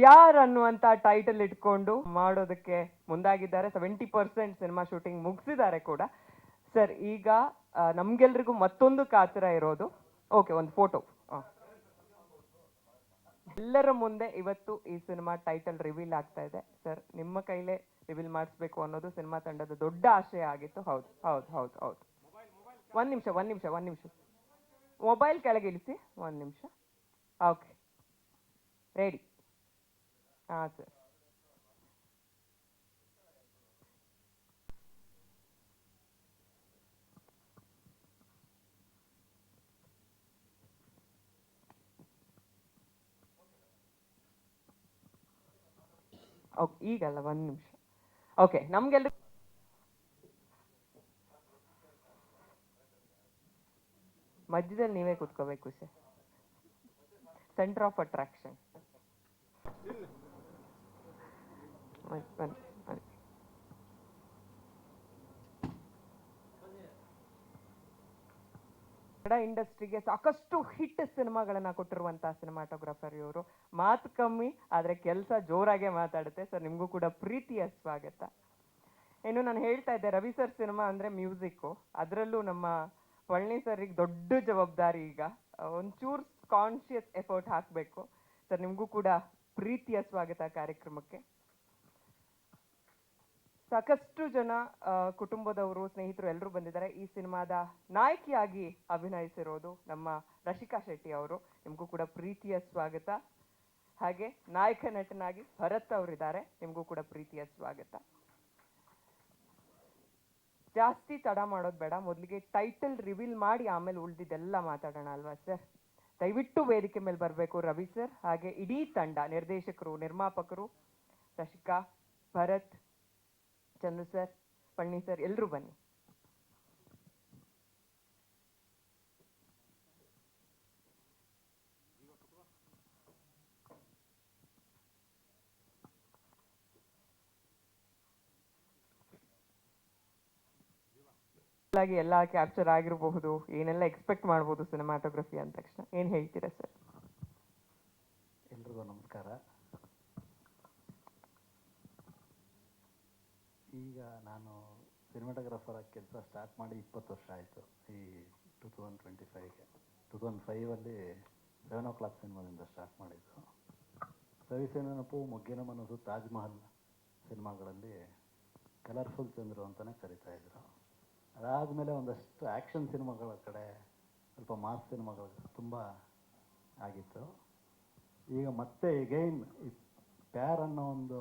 ಪ್ಯಾರ್ ಅನ್ನುವಂತ ಟೈಟಲ್ ಇಟ್ಕೊಂಡು ಮಾಡೋದಕ್ಕೆ ಮುಂದಾಗಿದ್ದಾರೆ. ಸೆವೆಂಟಿ ಪರ್ಸೆಂಟ್ ಸಿನಿಮಾ ಶೂಟಿಂಗ್ ಮುಗಿಸಿದ್ದಾರೆ ಕೂಡ. ಸರ್ ಈಗ ನಮ್ಗೆಲ್ರಿಗೂ ಮತ್ತೊಂದು ಕಾತರ ಇರೋದು. ಓಕೆ ಒಂದು ಫೋಟೋ ಎಲ್ಲರ ಮುಂದೆ ಇವತ್ತು ಈ ಸಿನಿಮಾ ಟೈಟಲ್ ರಿವೀಲ್ ಆಗ್ತಾ ಇದೆ. ಸರ್ ನಿಮ್ಮ ಕೈಲೇ ರಿವೀಲ್ ಮಾಡಿಸ್ಬೇಕು ಅನ್ನೋದು ಸಿನಿಮಾ ತಂಡದ ದೊಡ್ಡ ಆಶಯ ಆಗಿತ್ತು. ಹೌದು ಹೌದು ಹೌದು ಹೌದು. ಒಂದ್ ನಿಮಿಷ ಒಂದ್ ನಿಮಿಷ ಒಂದ್ ನಿಮಿಷ. ಮೊಬೈಲ್ ಕೆಳಗೆ ಇಳಿಸಿ. ಒಂದ್ ನಿಮಿಷ. ಓಕೆ ರೆಡಿ ಹಾ ಸರ್ ಓಕೆ ಈಗಲ್ಲ, ಒಂದ್ ನಿಮಿಷ. ಓಕೆ ನಮ್ಗೆಲ್ರು ಮಧ್ಯದಲ್ಲಿ ನೀವೇ ಕೂತ್ಕೋಬೇಕು, sir. Centre of attraction Kannada ಇಂಡಸ್ಟ್ರಿಗೆ ಸಾಕಷ್ಟು ಹಿಟ್ ಸಿನಿಮಾಗಳನ್ನ ಕೊಟ್ಟಿರುವಂತಹ ಸಿನಿಮಾಟೋಗ್ರಾಫರ್ ಇವರು. ಮಾತು ಕಮ್ಮಿ, ಆದ್ರೆ ಕೆಲಸ ಜೋರಾಗೆ ಮಾತಾಡುತ್ತೆ. ಸರ್ ನಿಮಗೂ ಕೂಡ ಪ್ರೀತಿಯ ಸ್ವಾಗತ. ಇನ್ನು ನಾನು ಹೇಳ್ತಾ ಇದ್ದೆ, ರವಿ ಸರ್ ಸಿನಿಮಾ ಅಂದ್ರೆ ಮ್ಯೂಸಿಕ್ ಅದರಲ್ಲೂ ನಮ್ಮ ಪಳನಿ ಸರ್ಗೆ ದೊಡ್ಡ ಜವಾಬ್ದಾರಿ ಈಗ. ಒಂಚೂರು ಕಾನ್ಶಿಯಸ್ ಎಫರ್ಟ್ ಹಾಕಬೇಕು. ಸರ್ ನಿಮಗೂ ಕೂಡ ಪ್ರೀತಿಯ ಸ್ವಾಗತ ಕಾರ್ಯಕ್ರಮಕ್ಕೆ. ಸಾಕಷ್ಟು ಜನ ಕುಟುಂಬದವರು, ಸ್ನೇಹಿತರು ಎಲ್ಲರೂ ಬಂದಿದ್ದಾರೆ. ಈ ಸಿನಿಮಾದ ನಾಯಕಿಯಾಗಿ ಅಭಿನಯಿಸಿರೋದು ನಮ್ಮ ರಶಿಕಾ ಶೆಟ್ಟಿ ಅವರು. ನಿಮಗೂ ಕೂಡ ಪ್ರೀತಿಯ ಸ್ವಾಗತ. ಹಾಗೆ ನಾಯಕ ನಟನಾಗಿ ಭರತ್ ಅವರಿದ್ದಾರೆ. ನಿಮಗೂ ಕೂಡ ಪ್ರೀತಿಯ ಸ್ವಾಗತ. ಜಾಸ್ತಿ ತಡ ಮಾಡೋದು ಬೇಡ. ಮೊದಲಿಗೆ ಟೈಟಲ್ ರಿವೀಲ್ ಮಾಡಿ ಆಮೇಲೆ ಉಳಿದಿದ್ದೆಲ್ಲ ಮಾತಾಡೋಣ ಅಲ್ವಾ ಸರ್? ದಯವಿಟ್ಟು ವೇದಿಕೆ ಮೇಲೆ ಬರಬೇಕು ರವಿ ಸರ್. ಹಾಗೆ ಇಡೀ ತಂಡ, ನಿರ್ದೇಶಕರು, ನಿರ್ಮಾಪಕರು, ರಶಿಕಾ, ಭರತ್ ಚಂದು ಸರ್ ಪಳ್ಳಿ ಸರ್ ಎಲ್ಲರೂ ಬನ್ನಿ. ಎಲ್ಲ ಕ್ಯಾಪ್ಚರ್ ಆಗಿರಬಹುದು, ಏನೆಲ್ಲ ಎಕ್ಸ್ಪೆಕ್ಟ್ ಮಾಡ್ಬೋದು ಸಿನಿಮಾಟೋಗ್ರಫಿ ಅಂದ ತಕ್ಷಣ. ಏನ್ ಹೇಳ್ತೀರಾ ಸರ್ ಎಲ್ರಿಗೂ ನಮಸ್ಕಾರ. ಈಗ ನಾನು ಸಿನಿಮಾಟೋಗ್ರಾಫರ್ ಆಗಿ ಕೆಲಸ ಸ್ಟಾರ್ಟ್ ಮಾಡಿ ಇಪ್ಪತ್ತು ವರ್ಷ ಆಯಿತು. ಈ ಟು ತೌಸಂಡ್ ಟ್ವೆಂಟಿ ಫೈವ್ಗೆ ಟು ತೌಸಂಡ್ ಫೈವಲ್ಲಿ ಸೆವೆನ್ ಓ ಕ್ಲಾಕ್ ಸಿನಿಮಾದಿಂದ ಸ್ಟಾರ್ಟ್ ಮಾಡಿದ್ದು. ರವಿಸೇನಪ್ಪು ಮೊಗ್ಗಿನ ಮನಸ್ಸು ತಾಜ್ ಮಹಲ್ ಸಿನಿಮಾಗಳಲ್ಲಿ ಕಲರ್ಫುಲ್ ಚಂದ್ರು ಅಂತಲೇ ಕರಿತಾ ಇದ್ರು. ಅದಾದಮೇಲೆ ಒಂದಷ್ಟು ಆ್ಯಕ್ಷನ್ ಸಿನಿಮಾಗಳ ಕಡೆ ಸ್ವಲ್ಪ ಮಾಸ್ ಸಿನಿಮಾಗಳ ತುಂಬ ಆಗಿತ್ತು. ಈಗ ಮತ್ತೆ ಎಗೈನ್ ಪ್ಯಾರ್ ಅನ್ನೋ ಒಂದು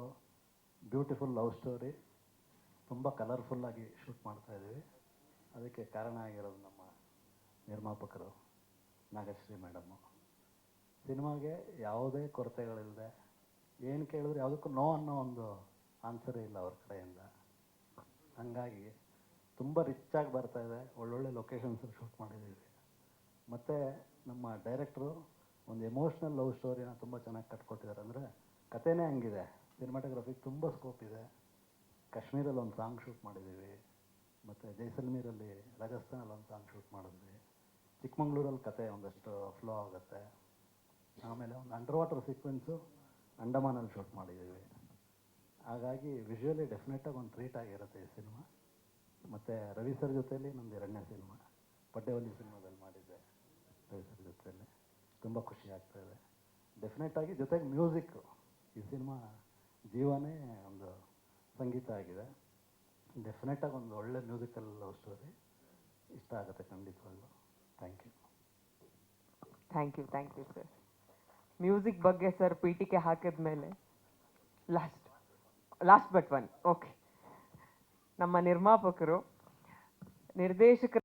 ಬ್ಯೂಟಿಫುಲ್ ಲವ್ ಸ್ಟೋರಿ ತುಂಬ ಕಲರ್ಫುಲ್ಲಾಗಿ ಶೂಟ್ ಮಾಡ್ತಾ ಇದ್ದೀವಿ. ಅದಕ್ಕೆ ಕಾರಣ ಆಗಿರೋದು ನಮ್ಮ ನಿರ್ಮಾಪಕರು, ನಾಗಶ್ರೀ ಮೇಡಮ್ಮು ಸಿನಿಮಾಗೆ ಯಾವುದೇ ಕೊರತೆಗಳಿಲ್ಲದೆ, ಏನು ಕೇಳಿದ್ರೆ ಯಾವುದಕ್ಕೂ ನೋ ಅನ್ನೋ ಒಂದು ಆನ್ಸರೇ ಇಲ್ಲ ಅವ್ರ ಕಡೆಯಿಂದ. ಹಂಗಾಗಿ ತುಂಬ ರಿಚ್ಚಾಗಿ ಬರ್ತಾ ಇದೆ, ಒಳ್ಳೊಳ್ಳೆ ಲೊಕೇಶನ್ಸ್ ಶೂಟ್ ಮಾಡಿದ್ದೀವಿ. ಮತ್ತು ನಮ್ಮ ಡೈರೆಕ್ಟ್ರು ಒಂದು ಎಮೋಷ್ನಲ್ ಲವ್ ಸ್ಟೋರಿನ ತುಂಬ ಚೆನ್ನಾಗಿ ಕಟ್ಕೊಟ್ಟಿದ್ದಾರೆ. ಅಂದರೆ ಕಥೆನೇ ಹಂಗಿದೆ ಸಿನಿಮಾಟೋಗ್ರಫಿಗೆ ತುಂಬ ಸ್ಕೋಪ್ ಇದೆ. ಕಾಶ್ಮೀರಲ್ಲಿ ಒಂದು ಸಾಂಗ್ ಶೂಟ್ ಮಾಡಿದ್ದೀವಿ, ಮತ್ತು ಜೈಸಲ್ಮೀರಲ್ಲಿ ರಾಜಸ್ಥಾನಲ್ಲಿ ಒಂದು ಸಾಂಗ್ ಶೂಟ್ ಮಾಡಿದ್ವಿ. ಚಿಕ್ಕಮಂಗ್ಳೂರಲ್ಲಿ ಕತೆ ಒಂದಷ್ಟು ಫ್ಲೋ ಆಗುತ್ತೆ. ಆಮೇಲೆ ಒಂದು ಅಂಡರ್ ವಾಟರ್ ಸೀಕ್ವೆನ್ಸು ಅಂಡಮಾನಲ್ಲಿ ಶೂಟ್ ಮಾಡಿದ್ದೀವಿ. ಹಾಗಾಗಿ ವಿಜುವಲಿ ಡೆಫಿನೆಟಾಗಿ ಒಂದು ಟ್ರೀಟ್ ಆಗಿರುತ್ತೆ ಈ ಸಿನಿಮಾ. ಮತ್ತು ರವಿ ಸರ್ ಜೊತೆಯಲ್ಲಿ ನಮ್ಮದು ಎರಡನೇ ಸಿನಿಮಾ. ಪಡ್ಡೆವಲ್ಲಿ ಸಿನಿಮಾದಲ್ಲಿ ಮಾಡಿದ್ದೆ ರವಿ ಸರ್ ಜೊತೆಯಲ್ಲಿ. ತುಂಬ ಖುಷಿ ಆಗ್ತಾಯಿದೆ ಡೆಫಿನೆಟಾಗಿ ಜೊತೆಗೆ ಮ್ಯೂಸಿಕ್ಕು ಈ ಸಿನಿಮಾ ಜೀವನೇ ಒಂದು ಸಂಗೀತ ಆಗಿದೆ. ಡೆಫಿನೆಟಾಗಿ ಒಂದು ಒಳ್ಳೆ ಮ್ಯೂಸಿಕಲ್ ಲವ್ ಸ್ಟೋರಿ ಇಷ್ಟ ಆಗುತ್ತೆ ಖಂಡಿತವಾಗ್ಲೂ. Thank you thank you thank you sir music ಬಗ್ಗೆ ಸರ್ ಪೀಠಿಕೆ ಹಾಕಿದ್ಮೇಲೆ last last but one okay ನಮ್ಮ ನಿರ್ಮಾಪಕರು ನಿರ್ದೇಶಕರು